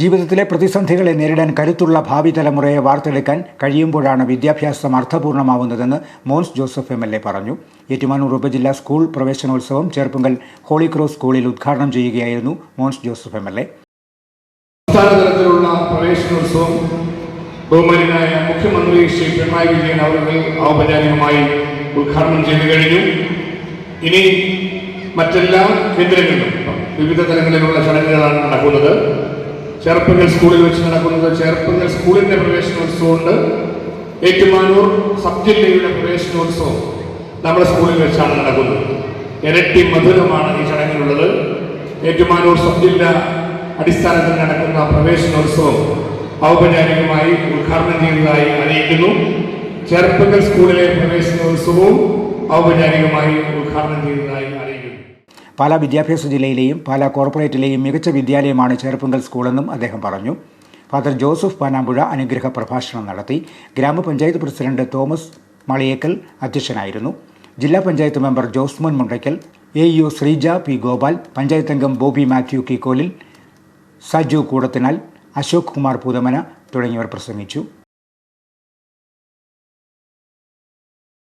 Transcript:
ജീവിതത്തിലെ പ്രതിസന്ധികളെ നേരിടാൻ കരുത്തുള്ള ഭാവി തലമുറയെ വാർത്തെടുക്കാൻ കഴിയുമ്പോഴാണ് വിദ്യാഭ്യാസം അർത്ഥപൂർണമാവുന്നതെന്ന് Mons Joseph M L A പറഞ്ഞു. ഏറ്റുമാനൂർ ഉപജില്ലാ സ്കൂൾ പ്രവേശനോത്സവം ചേർപ്പുങ്കൽ ഹോളിക്രോസ് സ്കൂളിൽ ഉദ്ഘാടനം ചെയ്യുകയായിരുന്നു Mons Joseph M L A. സംസ്ഥാന പ്രവേശനോത്സവം ബഹുമാനായ മുഖ്യമന്ത്രി ശ്രീ പിണറായി വിജയൻ അവർ ഔപചാരികമായി ഉദ്ഘാടനം ചെയ്തു കഴിഞ്ഞു. ഇനി മറ്റെല്ലാ കേന്ദ്രങ്ങളിലും വിവിധ തലങ്ങളിലുള്ള ചടങ്ങുകളാണ് നടക്കുന്നത്. ചേർപ്പങ്ങൽ സ്കൂളിൽ വെച്ച് നടക്കുന്നത് ചെറുപ്പങ്ങൾ സ്കൂളിന്റെ പ്രവേശനോത്സവമുണ്ട്. ഏറ്റുമാനൂർ സബ് ജില്ലയുടെ പ്രവേശനോത്സവം നമ്മുടെ സ്കൂളിൽ വെച്ചാണ് നടക്കുന്നത്. ഇരട്ടി മധുരമാണ് ഈ ചടങ്ങിലുള്ളത്. ഏറ്റുമാനൂർ സബ് ജില്ല അടിസ്ഥാനത്തിൽ നടക്കുന്ന പ്രവേശനോത്സവം ഔപചാരികമായി ഉദ്ഘാടനം ചെയ്തതായി അറിയിക്കുന്നു. ചേർപ്പങ്കൽ സ്കൂളിലെ പ്രവേശനോത്സവവും ഔപചാരികമായി ഉദ്ഘാടനം ചെയ്തതായി അറിയിക്കുന്നു. പാലാ വിദ്യാഭ്യാസ ജില്ലയിലെയും പാലാ കോർപ്പറേറ്റിലെയും മികച്ച വിദ്യാലയമാണ് ചേർപ്പുങ്കൽ സ്കൂളെന്നും അദ്ദേഹം പറഞ്ഞു. ഫാദർ ജോസഫ് പാനാമ്പുഴ അനുഗ്രഹ പ്രഭാഷണം നടത്തി. ഗ്രാമപഞ്ചായത്ത് പ്രസിഡന്റ് തോമസ് മളിയേക്കൽ അധ്യക്ഷനായിരുന്നു. ജില്ലാ panchayat member Josemon Mundakkal A U Sreeja P Gopal panchayat അംഗം ബോബി മാത്യു കിക്കോലിൽ സജു കൂടത്തിനാൽ അശോക് കുമാർ പൂതമന തുടങ്ങിയവർ പ്രസംഗിച്ചു.